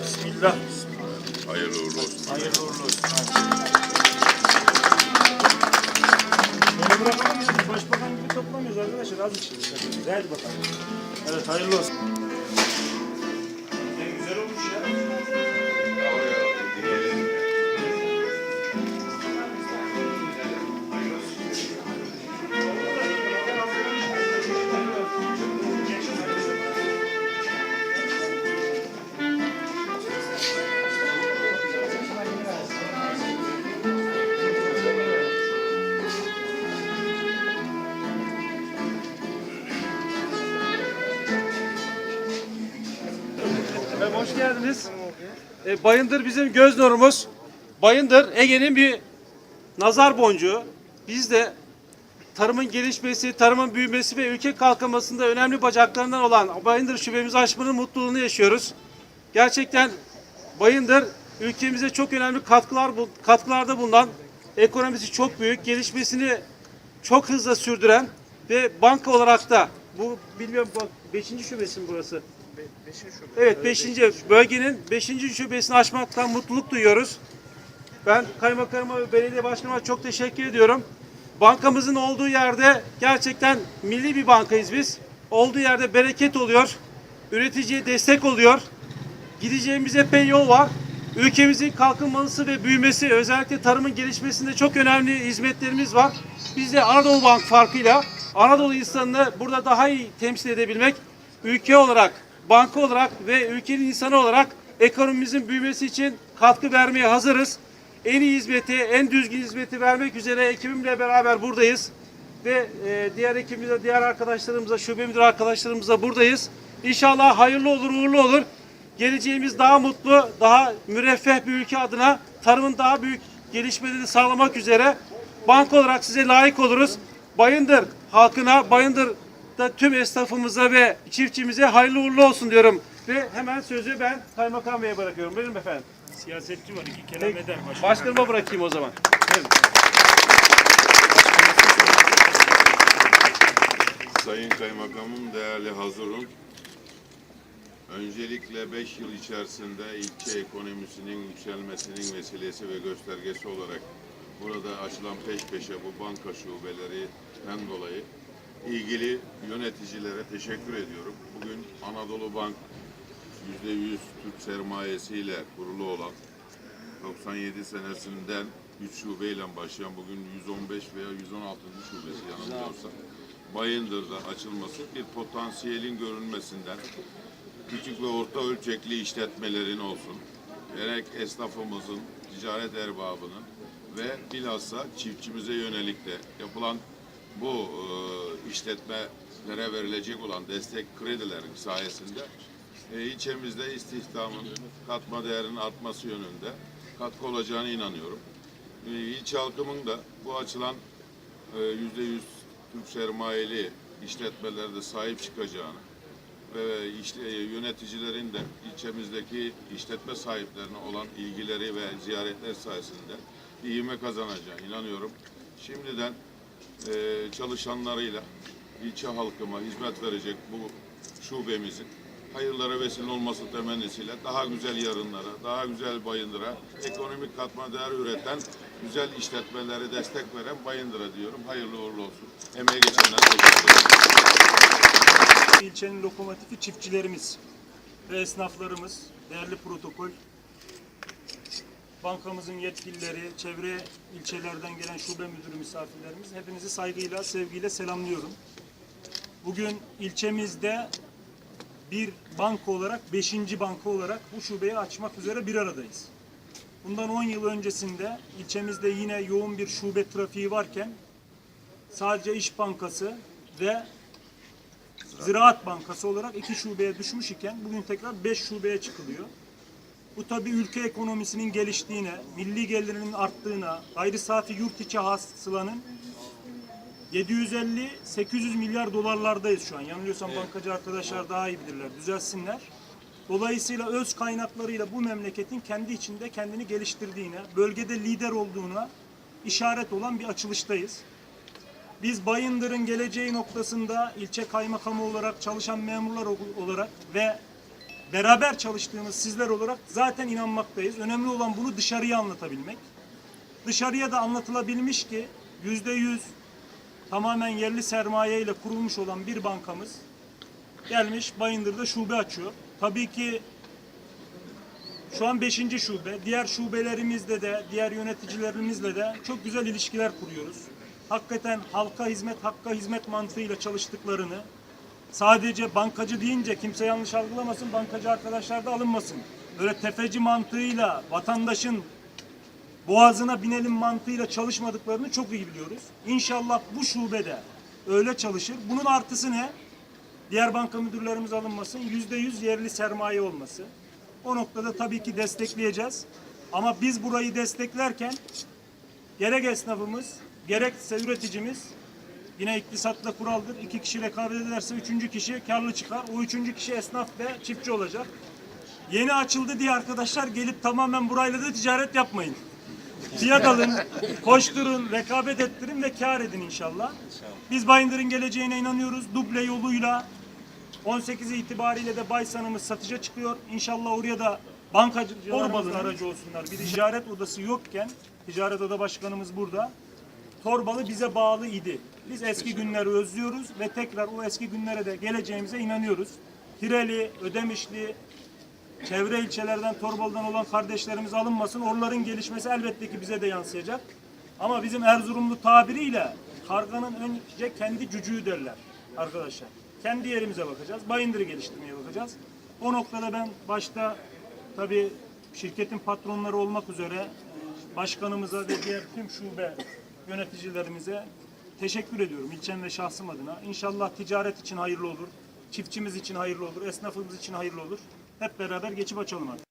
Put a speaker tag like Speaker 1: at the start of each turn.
Speaker 1: Bismillah.
Speaker 2: Hayırlı uğurlu olsun.
Speaker 1: Hayırlı uğurlu olsun. Böyle bırakalım biz başbakan gibi toplamıyoruz arkadaşlar. Az içiniz. Hadi bakalım. Evet hayırlı olsun.
Speaker 3: Geldiniz. E, Bayındır bizim göz nurumuz. Bayındır Ege'nin bir nazar boncuğu. Biz de tarımın gelişmesi, tarımın büyümesi ve ülke kalkınmasında önemli bacaklarından olan Bayındır şubemizi açmanın mutluluğunu yaşıyoruz. Gerçekten Bayındır ülkemize çok önemli katkılar katkılarda bulunan, ekonomisi çok büyük, gelişmesini çok hızlı sürdüren ve banka olarak da bu bilmiyorum bak 5. şubesi mi burası? Evet 5. bölgenin 5. şubesini açmaktan mutluluk duyuyoruz. Ben kaymakamıma ve belediye başkanıma çok teşekkür ediyorum. Bankamızın olduğu yerde gerçekten milli bir bankayız biz. Olduğu yerde bereket oluyor. Üreticiye destek oluyor. Gideceğimiz epey yol var. Ülkemizin kalkınması ve büyümesi, özellikle tarımın gelişmesinde çok önemli hizmetlerimiz var. Biz de Anadolu Bank farkıyla Anadolu insanını burada daha iyi temsil edebilmek, ülke olarak, banka olarak ve ülkenin insanı olarak ekonomimizin büyümesi için katkı vermeye hazırız. En iyi hizmeti, en düzgün hizmeti vermek üzere ekibimle beraber buradayız. Ve e, diğer ekibimizle, diğer arkadaşlarımızla, şube müdür arkadaşlarımızla buradayız. İnşallah hayırlı olur, uğurlu olur. Geleceğimiz daha mutlu, daha müreffeh bir ülke adına tarımın daha büyük gelişmelerini sağlamak üzere banka olarak size layık oluruz. Bayındır halkına, Bayındır'da tüm esnafımıza ve çiftçimize hayırlı uğurlu olsun diyorum. Ve hemen sözü ben Kaymakam Bey'e bırakıyorum. Buyurun efendim.
Speaker 1: Siyasetçi var. iki kelam eder. Başbakan.
Speaker 3: Başkanıma bırakayım o zaman. Buyurun.
Speaker 2: Sayın Kaymakamım, değerli hazırım. Öncelikle 5 yıl içerisinde ilçe ekonomisinin yükselmesinin vesilesi ve göstergesi olarak burada açılan peş peşe bu banka şubelerinden dolayı ilgili yöneticilere teşekkür ediyorum. Bugün Anadolu Bank %100 Türk sermayesiyle kurulu olan 97 senesinden 3 şubeyle başlayan bugün 115 veya 116. şubesi yanılmıyorsam Bayındır'da açılması bir potansiyelin görünmesinden küçük ve orta ölçekli işletmelerin olsun, gerek esnafımızın, ticaret erbabının ve bilhassa çiftçimize yönelik de yapılan bu e, işletmelere verilecek olan destek kredilerin sayesinde e, ilçemizde istihdamın katma değerinin artması yönünde katkı olacağına inanıyorum. E, ilçe halkımın da bu açılan e, yüzde yüz Türk sermayeli işletmelerde sahip çıkacağını ve işte, yöneticilerin de ilçemizdeki işletme sahiplerine olan ilgileri ve ziyaretler sayesinde ivme kazanacağına inanıyorum. Şimdiden e, çalışanlarıyla ilçe halkıma hizmet verecek bu şubemizin hayırlara vesile olması temennisiyle daha güzel yarınlara, daha güzel Bayındır'a, ekonomik katma değer üreten güzel işletmelere destek veren Bayındır'a diyorum. Hayırlı uğurlu olsun. Emeği geçenler.
Speaker 1: İlçenin lokomotifi çiftçilerimiz ve esnaflarımız, değerli protokol, bankamızın yetkilileri, çevre ilçelerden gelen şube müdürü misafirlerimiz hepinizi saygıyla, sevgiyle selamlıyorum. Bugün ilçemizde bir banka olarak, beşinci banka olarak bu şubeyi açmak üzere bir aradayız. Bundan 10 yıl öncesinde ilçemizde yine yoğun bir şube trafiği varken sadece İş Bankası ve Ziraat Bankası olarak iki şubeye düşmüş iken bugün tekrar beş şubeye çıkılıyor. Bu tabi ülke ekonomisinin geliştiğine, milli gelirinin arttığına, gayri safi yurt içi hasılanın 750-800 milyar dolarlardayız şu an. Yanılıyorsam bankacı arkadaşlar daha iyi bilirler, düzelsinler. Dolayısıyla öz kaynaklarıyla bu memleketin kendi içinde kendini geliştirdiğine, bölgede lider olduğuna işaret olan bir açılıştayız. Biz Bayındır'ın geleceği noktasında ilçe kaymakamı olarak çalışan memurlar olarak ve beraber çalıştığımız sizler olarak zaten inanmaktayız. Önemli olan bunu dışarıya anlatabilmek. Dışarıya da anlatılabilmiş ki yüzde yüz tamamen yerli sermaye ile kurulmuş olan bir bankamız gelmiş Bayındır'da şube açıyor. Tabii ki şu an 5. şube. Diğer şubelerimizde de, diğer yöneticilerimizle de çok güzel ilişkiler kuruyoruz. Hakikaten halka hizmet, hakka hizmet mantığıyla çalıştıklarını, sadece bankacı deyince kimse yanlış algılamasın, bankacı arkadaşlar da alınmasın. Böyle tefeci mantığıyla, vatandaşın boğazına binelim mantığıyla çalışmadıklarını çok iyi biliyoruz. İnşallah bu şubede öyle çalışır. Bunun artısı ne? Diğer banka müdürlerimiz alınmasın. Yüzde yüz yerli sermaye olması. O noktada tabii ki destekleyeceğiz. Ama biz burayı desteklerken gerek esnafımız, gerekse üreticimiz yine iktisatla kuraldır. İki kişi rekabet ederse üçüncü kişi karlı çıkar. O üçüncü kişi esnaf ve çiftçi olacak. Yeni açıldı diye arkadaşlar gelip tamamen burayla da ticaret yapmayın. Fiyat alın, koşturun, rekabet ettirin ve kar edin inşallah. Biz Bayındır'ın geleceğine inanıyoruz. Duble yoluyla 18 itibariyle de Baysan'ımız satışa çıkıyor. İnşallah oraya da bankacılarımız da aracı olsunlar. Bir ticaret odası yokken, ticaret oda başkanımız burada. Torbalı bize bağlı idi. Biz eski günleri özlüyoruz ve tekrar o eski günlere de geleceğimize inanıyoruz. Tireli, Ödemişli, çevre ilçelerden, Torbalı'dan olan kardeşlerimiz alınmasın. Oraların gelişmesi elbette ki bize de yansıyacak. Ama bizim Erzurumlu tabiriyle karganın önce kendi cücüğü derler arkadaşlar. Kendi yerimize bakacağız. Bayındır'ı geliştirmeye bakacağız. O noktada ben başta tabii şirketin patronları olmak üzere başkanımıza ve diğer tüm şube yöneticilerimize teşekkür ediyorum ilçem ve şahsım adına. İnşallah ticaret için hayırlı olur, çiftçimiz için hayırlı olur, esnafımız için hayırlı olur. Hep beraber geçip açalım artık.